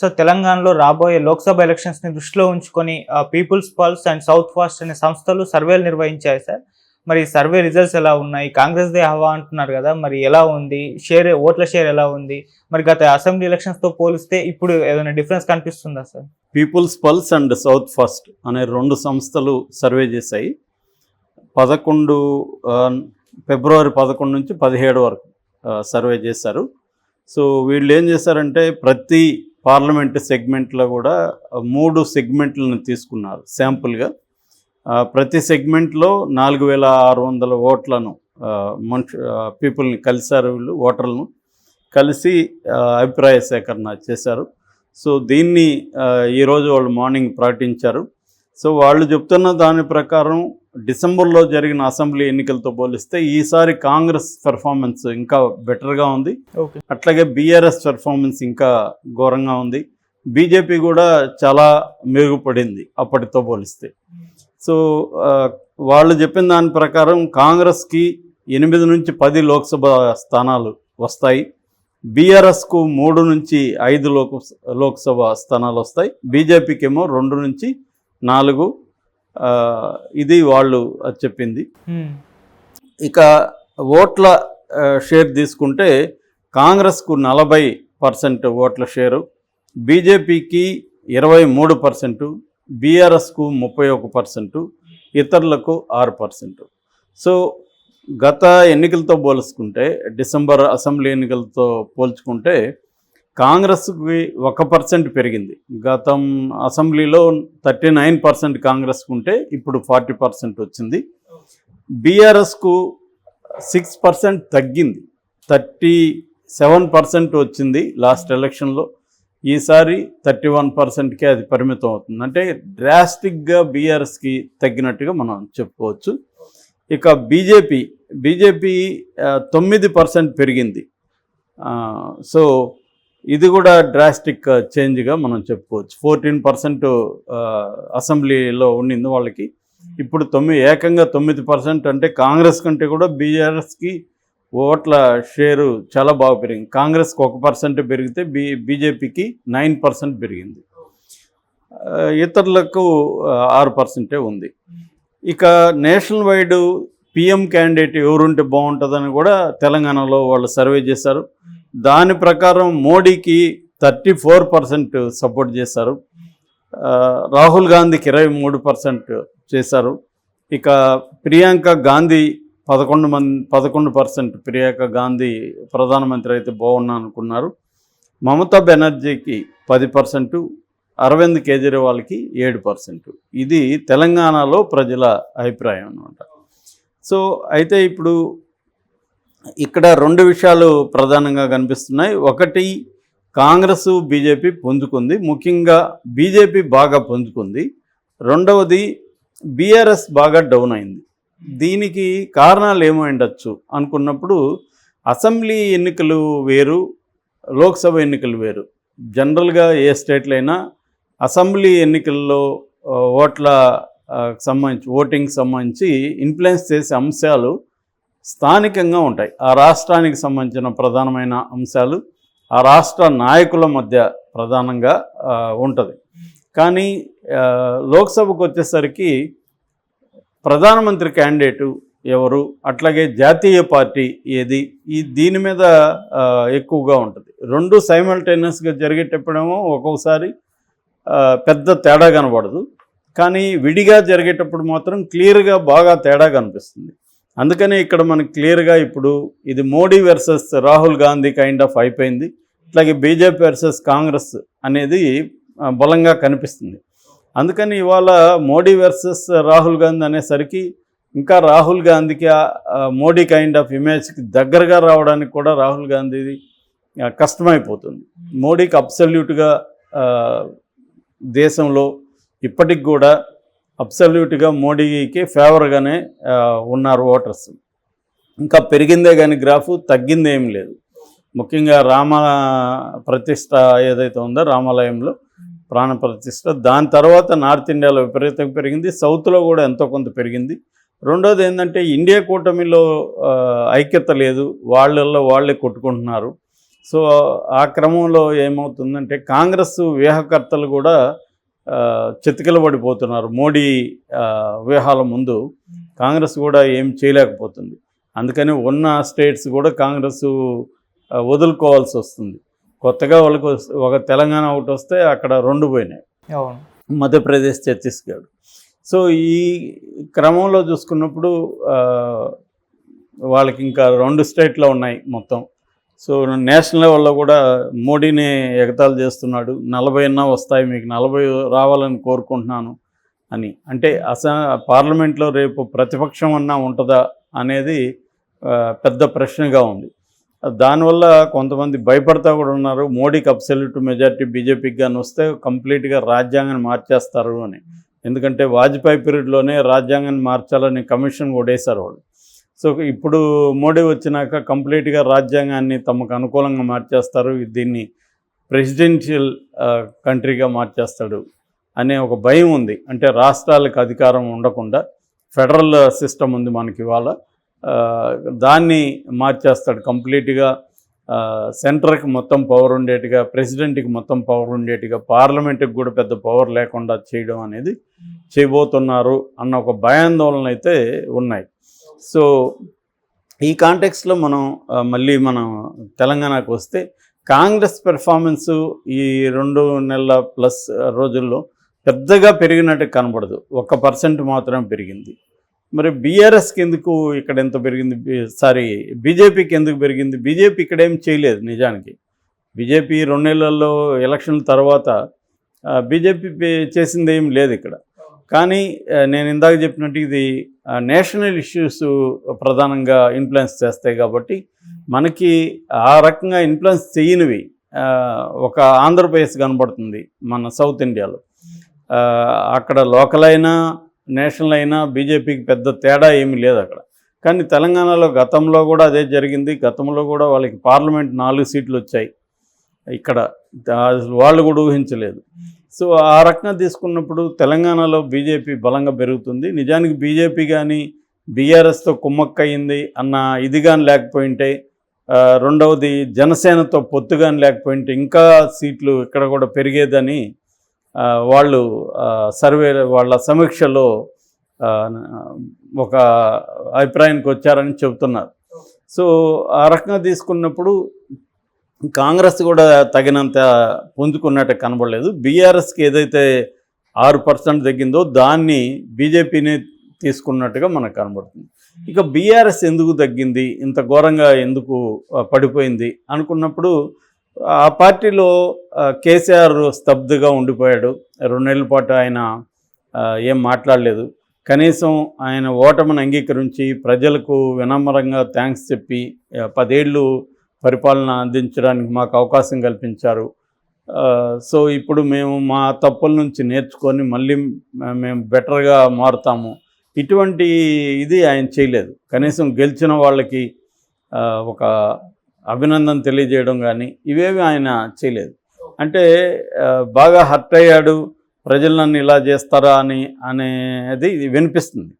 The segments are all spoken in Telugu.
సో తెలంగాణలో రాబోయే లోక్సభ ఎలక్షన్స్ని దృష్టిలో ఉంచుకొని People's Pulse and South First అనే సంస్థలు సర్వేలు నిర్వహించాయి సార్. మరి సర్వే రిజల్ట్స్ ఎలా ఉన్నాయి? కాంగ్రెస్ దే హవా అంటున్నారు కదా మరి ఎలా ఉంది? షేర్ ఓట్ల షేర్ ఎలా ఉంది? మరి గత అసెంబ్లీ ఎలక్షన్స్తో పోలిస్తే ఇప్పుడు ఏదైనా డిఫరెన్స్ కనిపిస్తుందా sir? People's pulse and south first అనే రెండు సంస్థలు సర్వే చేశాయి. పదకొండు ఫిబ్రవరి పదకొండు నుంచి పదిహేడు వరకు సర్వే చేశారు. సో వీళ్ళు ఏం చేశారంటే ప్రతి పార్లమెంట్ సెగ్మెంట్లో కూడా మూడు సెగ్మెంట్లను తీసుకున్నారు శాంపుల్గా. ప్రతి సెగ్మెంట్లో నాలుగు వేల ఆరు వందల ఓట్లను మనుషు పీపుల్ని కలిశారు వీళ్ళు ఓటర్లను కలిసి అభిప్రాయ సేకరణ చేశారు. సో దీన్ని ఈరోజు వాళ్ళు మార్నింగ్ ప్రకటించారు. సో వాళ్ళు చెప్తున్న దాని ప్రకారం డిసెంబర్లో జరిగిన అసెంబ్లీ ఎన్నికలతో పోలిస్తే ఈసారి కాంగ్రెస్ పెర్ఫార్మెన్స్ ఇంకా బెటర్గా ఉంది. అట్లాగే బీఆర్ఎస్ పెర్ఫార్మెన్స్ ఇంకా ఘోరంగా ఉంది. బీజేపీ కూడా చాలా మెరుగుపడింది అప్పటితో పోలిస్తే. సో వాళ్ళు చెప్పిన దాని ప్రకారం కాంగ్రెస్కి ఎనిమిది నుంచి పది లోక్సభ స్థానాలు వస్తాయి. బీఆర్ఎస్కు మూడు నుంచి ఐదు లోక లోక్సభ స్థానాలు వస్తాయి. బీజేపీకి ఏమో రెండు నుంచి నాలుగు ఇది వాళ్ళు చెప్పింది. ఇక ఓట్ల షేర్ తీసుకుంటే కాంగ్రెస్కు నలభై పర్సెంట్ ఓట్ల షేరు బీజేపీకి ఇరవై మూడు పర్సెంటు బీఆర్ఎస్కు ముప్పై ఒక పర్సెంటు ఇతరులకు ఆరు పర్సెంటు సో గత ఎన్నికలతో పోల్చుకుంటే డిసెంబర్ అసెంబ్లీ ఎన్నికలతో పోల్చుకుంటే కాంగ్రెస్కి ఒక పర్సెంట్ పెరిగింది. గతం అసెంబ్లీలో థర్టీ నైన్ పర్సెంట్ కాంగ్రెస్కు ఉంటే ఇప్పుడు ఫార్టీ పర్సెంట్ వచ్చింది. బీఆర్ఎస్కు సిక్స్ పర్సెంట్ తగ్గింది. థర్టీ సెవెన్ పర్సెంట్ వచ్చింది లాస్ట్ ఎలక్షన్లో. ఈసారి థర్టీ వన్ పర్సెంట్కే అది పరిమితం అవుతుంది. అంటే డ్రాస్టిక్గా బీఆర్ఎస్కి తగ్గినట్టుగా మనం చెప్పుకోవచ్చు. ఇక బీజేపీ బీజేపీ తొమ్మిది పర్సెంట్ పెరిగింది. సో ఇది కూడా డ్రాస్టిక్ చేంజ్గా uh, మనం చెప్పుకోవచ్చు. ఫోర్టీన్ పర్సెంట్ uh, అసెంబ్లీలో ఉండింది వాళ్ళకి. ఇప్పుడు తొమ్మిది ఏకంగా తొమ్మిది పర్సెంట్ అంటే కాంగ్రెస్ కంటే కూడా బీఆర్ఎస్కి ఓట్ల షేరు చాలా బాగా పెరిగింది. కాంగ్రెస్కి ఒక పర్సెంట్ పెరిగితే బీ బీజేపీకి నైన్ పర్సెంట్ పెరిగింది. Uh, ఇతరులకు ఆరు పర్సెంటే ఉంది. ఇక నేషనల్ వైడ్ పిఎం క్యాండిడేట్ ఎవరుంటే బాగుంటుందని కూడా తెలంగాణలో వాళ్ళు సర్వే చేశారు. దాని ప్రకారం మోడీకి థర్టీ ఫోర్ పర్సెంట్ సపోర్ట్ చేశారు. రాహుల్ గాంధీకి ఇరవై మూడు పర్సెంట్ చేశారు. ఇక ప్రియాంక గాంధీ పదకొండు మంది పదకొండు పర్సెంట్ ప్రియాంక గాంధీ ప్రధానమంత్రి అయితే బాగున్నా అనుకున్నారు. మమతా బెనర్జీకి పది పర్సెంటు అరవింద్ కేజ్రీవాల్కి ఏడు పర్సెంట్. ఇది తెలంగాణలో ప్రజల అభిప్రాయం అన్నమాట. సో అయితే ఇప్పుడు ఇక్కడ రెండు విషయాలు ప్రధానంగా కనిపిస్తున్నాయి. ఒకటి కాంగ్రెస్ బీజేపీ పొందుకుంది. ముఖ్యంగా బీజేపీ బాగా పొందుకుంది. రెండవది బీఆర్ఎస్ బాగా డౌన్ అయింది. దీనికి కారణాలు ఏమైండొచ్చు అనుకున్నప్పుడు అసెంబ్లీ ఎన్నికలు వేరు లోక్సభ ఎన్నికలు వేరు. జనరల్గా ఏ స్టేట్లో అయినా అసెంబ్లీ ఎన్నికల్లో ఓట్ల సంబంధించి ఓటింగ్ సంబంధించి ఇన్ఫ్లుయెన్స్ చేసే అంశాలు స్థానికంగా ఉంటాయి. ఆ రాష్ట్రానికి సంబంధించిన ప్రధానమైన అంశాలు ఆ రాష్ట్ర నాయకుల మధ్య ప్రధానంగా ఉంటుంది. కానీ లోక్సభకు వచ్చేసరికి ప్రధానమంత్రి క్యాండిడేటు ఎవరు? అట్లాగే జాతీయ పార్టీ ఏది? ఈ దీని మీద ఎక్కువగా ఉంటుంది. రెండు సైమల్టేనియస్గా జరిగేటప్పుడేమో ఒక్కొక్కసారి పెద్ద తేడా కనబడదు. కానీ విడిగా జరిగేటప్పుడు మాత్రం క్లియర్గా బాగా తేడా కనిపిస్తుంది. అందుకనే ఇక్కడ మనకు క్లియర్గా ఇప్పుడు ఇది Modi versus Rahul Gandhi kind of అయిపోయింది. అట్లాగే బీజేపీ వర్సెస్ కాంగ్రెస్ అనేది బలంగా కనిపిస్తుంది. అందుకని ఇవాళ మోడీ వర్సెస్ రాహుల్ గాంధీ అనేసరికి ఇంకా రాహుల్ గాంధీకి మోడీ కైండ్ ఆఫ్ ఇమేజ్కి దగ్గరగా రావడానికి కూడా రాహుల్ గాంధీది కష్టమైపోతుంది. మోడీకి అబ్సల్యూట్గా దేశంలో ఇప్పటికి కూడా అబ్సల్యూట్గా మోడీకి ఫేవర్గానే ఉన్నారు ఓటర్స్. ఇంకా పెరిగిందే కానీ గ్రాఫ్ తగ్గింది ఏం లేదు. ముఖ్యంగా రామ ప్రతిష్ట ఏదైతే ఉందో రామాలయంలో ప్రాణ ప్రతిష్ట దాని తర్వాత నార్త్ ఇండియాలో విపరీతంగా పెరిగింది. సౌత్లో కూడా ఎంతో కొంత పెరిగింది. రెండోది ఏంటంటే ఇండియా కూటమిలో ఐక్యత లేదు. వాళ్ళల్లో వాళ్ళే కొట్టుకుంటున్నారు. సో ఆ క్రమంలో ఏమవుతుందంటే కాంగ్రెస్ వ్యూహకర్తలు కూడా ఆ, చితికిల పడిపోతున్నారు మోడీ వ్యూహాల ముందు కాంగ్రెస్ కూడా ఏం చేయలేకపోతుంది. అందుకని ఉన్న స్టేట్స్ కూడా కాంగ్రెస్ వదులుకోవాల్సి వస్తుంది. కొత్తగా వాళ్ళకు ఒక తెలంగాణ ఒకటి వస్తే అక్కడ రెండు పోయినాయి. మధ్యప్రదేశ్ ఛత్తీస్గఢ్. సో ఈ క్రమంలో చూసుకున్నప్పుడు వాళ్ళకి ఇంకా రెండు స్టేట్లో ఉన్నాయి మొత్తం. సో నేషనల్ లెవెల్లో కూడా మోడీని ఎగతాళి చేస్తున్నాడు. నలభై అన్నా వస్తాయి మీకు నలభై రావాలని కోరుకుంటున్నాను అని. అంటే అస పార్లమెంట్లో రేపు ప్రతిపక్షం అన్నా ఉంటుందా అనేది పెద్ద ప్రశ్నగా ఉంది. దానివల్ల కొంతమంది భయపడతా కూడా ఉన్నారు. మోడీకి అబ్సల్యూట్ మెజార్టీ బీజేపీకి కానీ వస్తే కంప్లీట్గా రాజ్యాంగాన్ని మార్చేస్తారు అని. ఎందుకంటే వాజ్పేయి పీరియడ్లోనే రాజ్యాంగాన్ని మార్చాలని కమిషన్ కొడేశారు వాళ్ళు. సో ఇప్పుడు మోడీ వచ్చినాక కంప్లీట్గా రాజ్యాంగాన్ని తమకు అనుకూలంగా మార్చేస్తారు. దీన్ని ప్రెసిడెన్షియల్ కంట్రీగా మార్చేస్తాడు అనే ఒక భయం ఉంది. అంటే రాష్ట్రాలకు అధికారం ఉండకుండా ఫెడరల్ సిస్టమ్ ఉంది మనకి ఇవాళ. దాన్ని మార్చేస్తాడు కంప్లీట్గా. సెంటర్కి మొత్తం పవర్ ఉండేట్టుగా ప్రెసిడెంట్కి మొత్తం పవర్ ఉండేట్టుగా పార్లమెంట్కి కూడా పెద్ద పవర్ లేకుండా చేయడం అనేది చేయబోతున్నారు అన్న ఒక భయాందోళనలు అయితే ఉన్నాయి. సో ఈ కాంటెక్స్లో మనం మళ్ళీ మనం తెలంగాణకు వస్తే కాంగ్రెస్ పెర్ఫార్మెన్సు ఈ రెండు నెలల ప్లస్ రోజుల్లో పెద్దగా పెరిగినట్టు కనబడదు ఒక పర్సెంట్ మాత్రమే పెరిగింది. మరి బీఆర్ఎస్కి ఎందుకు ఇక్కడ ఎంత పెరిగింది? సారీ బీజేపీకి ఎందుకు పెరిగింది? బీజేపీ ఇక్కడ ఏం చేయలేదు నిజానికి. బీజేపీ రెండు నెలల్లో ఎలక్షన్ తర్వాత బీజేపీ పే- చేసింది ఏం లేదు ఇక్కడ. కానీ నేను ఇందాక చెప్పినట్టు ఇది నేషనల్ ఇష్యూస్ ప్రధానంగా ఇన్ఫ్లుయెన్స్ చేస్తాయి కాబట్టి మనకి ఆ రకంగా ఇన్ఫ్లుయెన్స్ చేయనివి ఒక ఆంధ్రప్రదేశ్ కనబడుతుంది మన సౌత్ ఇండియాలో. అక్కడ లోకల్ అయినా నేషనల్ అయినా బీజేపీకి పెద్ద తేడా ఏమీ లేదు అక్కడ. కానీ తెలంగాణలో గతంలో కూడా అదే జరిగింది. గతంలో కూడా వాళ్ళకి పార్లమెంట్ నాలుగు సీట్లు వచ్చాయి. ఇక్కడ వాళ్ళు కూడా ఊహించలేదు. సో ఆ రకంగా తీసుకున్నప్పుడు తెలంగాణలో బీజేపీ బలంగా పెరుగుతుంది. నిజానికి బీజేపీ కానీ బీఆర్ఎస్తో కుమ్మక్కయింది అన్న ఇది కానీ లేకపోయింటే రెండవది జనసేనతో పొత్తు కానీ లేకపోయింటే ఇంకా సీట్లు ఇక్కడ కూడా పెరిగేదని వాళ్ళు సర్వే వాళ్ళ సమీక్షలో ఒక అభిప్రాయానికి వచ్చారని చెబుతున్నారు. సో ఆ రకంగా తీసుకున్నప్పుడు కాంగ్రెస్ కూడా తగినంత పుంజుకున్నట్టు కనబడలేదు. బీఆర్ఎస్కి ఏదైతే ఆరు పర్సెంట్ తగ్గిందో దాన్ని బీజేపీని తీసుకున్నట్టుగా మనకు కనబడుతుంది. ఇక బీఆర్ఎస్ ఎందుకు తగ్గింది? ఇంత ఘోరంగా ఎందుకు పడిపోయింది అనుకున్నప్పుడు ఆ పార్టీలో కేసీఆర్ స్తబ్దుగా ఉండిపోయాడు. రెండు నెలల పాటు ఆయన ఏం మాట్లాడలేదు. కనీసం ఆయన ఓటమిని అంగీకరించి ప్రజలకు వినమ్రంగా థ్యాంక్స్ చెప్పి పదేళ్ళు పరిపాలన అందించడానికి మాకు అవకాశం కల్పించారు. సో ఇప్పుడు మేము మా తప్పుల నుంచి నేర్చుకొని మళ్ళీ మేము బెటర్గా మారుతాము. ఇటువంటి ఇది ఆయన చేయలేదు. కనీసం గెలిచిన వాళ్ళకి ఒక అభినందన తెలియజేయడం కానీ ఇవేవి ఆయన చేయలేదు. అంటే బాగా హర్ట్ అయ్యాడు ప్రజలు నన్ను ఇలా చేస్తారా అని అనేది వినిపిస్తుంది.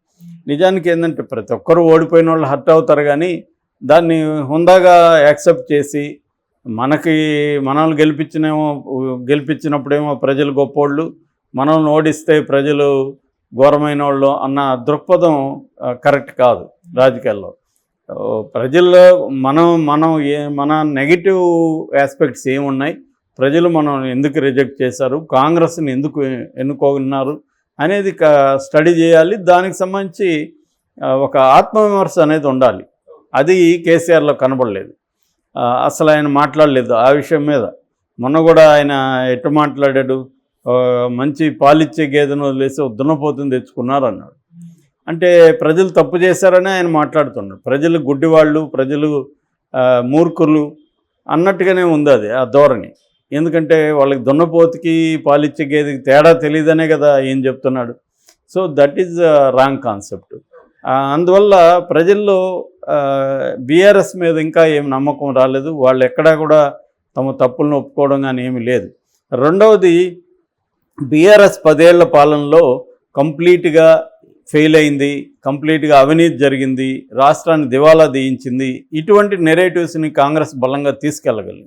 నిజానికి ఏంటంటే ప్రతి ఒక్కరు ఓడిపోయిన వాళ్ళు హర్ట్ అవుతారు కానీ దాన్ని హుందాగా యాక్సెప్ట్ చేసి మనకి మనల్ని గెలిపించినేమో గెలిపించినప్పుడేమో ప్రజలు గొప్పోళ్ళు మనల్ని ఓడిస్తే ప్రజలు ఘోరమైన వాళ్ళు అన్న దృక్పథం కరెక్ట్ కాదు రాజకీయాల్లో. ప్రజల్లో మనం మనం ఏ మన నెగిటివ్ ఆస్పెక్ట్స్ ఏమున్నాయి? ప్రజలు మనం ఎందుకు రిజెక్ట్ చేశారు? కాంగ్రెస్ని ఎందుకు ఎన్నుకున్నారు? అనేది స్టడీ చేయాలి. దానికి సంబంధించి ఒక ఆత్మవిమర్శ అనేది ఉండాలి. అది కేసీఆర్లో కనబడలేదు. అసలు ఆయన మాట్లాడలేదు ఆ విషయం మీద. మొన్న కూడా ఆయన ఎటు మాట్లాడాడు? మంచి పాలిచ్చే గేదెను వదిలేసి ఓ దున్నపోతుని తెచ్చుకున్నారు అన్నాడు అంటే ప్రజలు తప్పు చేశారని ఆయన మాట్లాడుతున్నాడు. ప్రజలు గుడ్డివాళ్ళు ప్రజలు మూర్ఖులు అన్నట్టుగానే ఉంది అది ఆ ధోరణి. ఎందుకంటే వాళ్ళకి దున్నపోతుకి పాలిచ్చే గేదెకి తేడా తెలియదనే కదా ఏం చెప్తున్నాడు. So that is wrong concept అందువల్ల ప్రజల్లో బీఆర్ఎస్ మీద ఇంకా ఏం నమ్మకం రాలేదు. వాళ్ళు ఎక్కడా కూడా తమ తప్పులను ఒప్పుకోవడం కానీ ఏమీ లేదు. రెండవది బీఆర్ఎస్ పదేళ్ళ పాలనలో కంప్లీట్గా ఫెయిల్ అయింది కంప్లీట్గా అవినీతి జరిగింది రాష్ట్రాన్ని దివాలా తీయించింది ఇటువంటి నెరేటివ్స్ని కాంగ్రెస్ బలంగా తీసుకెళ్ళగలిగింది.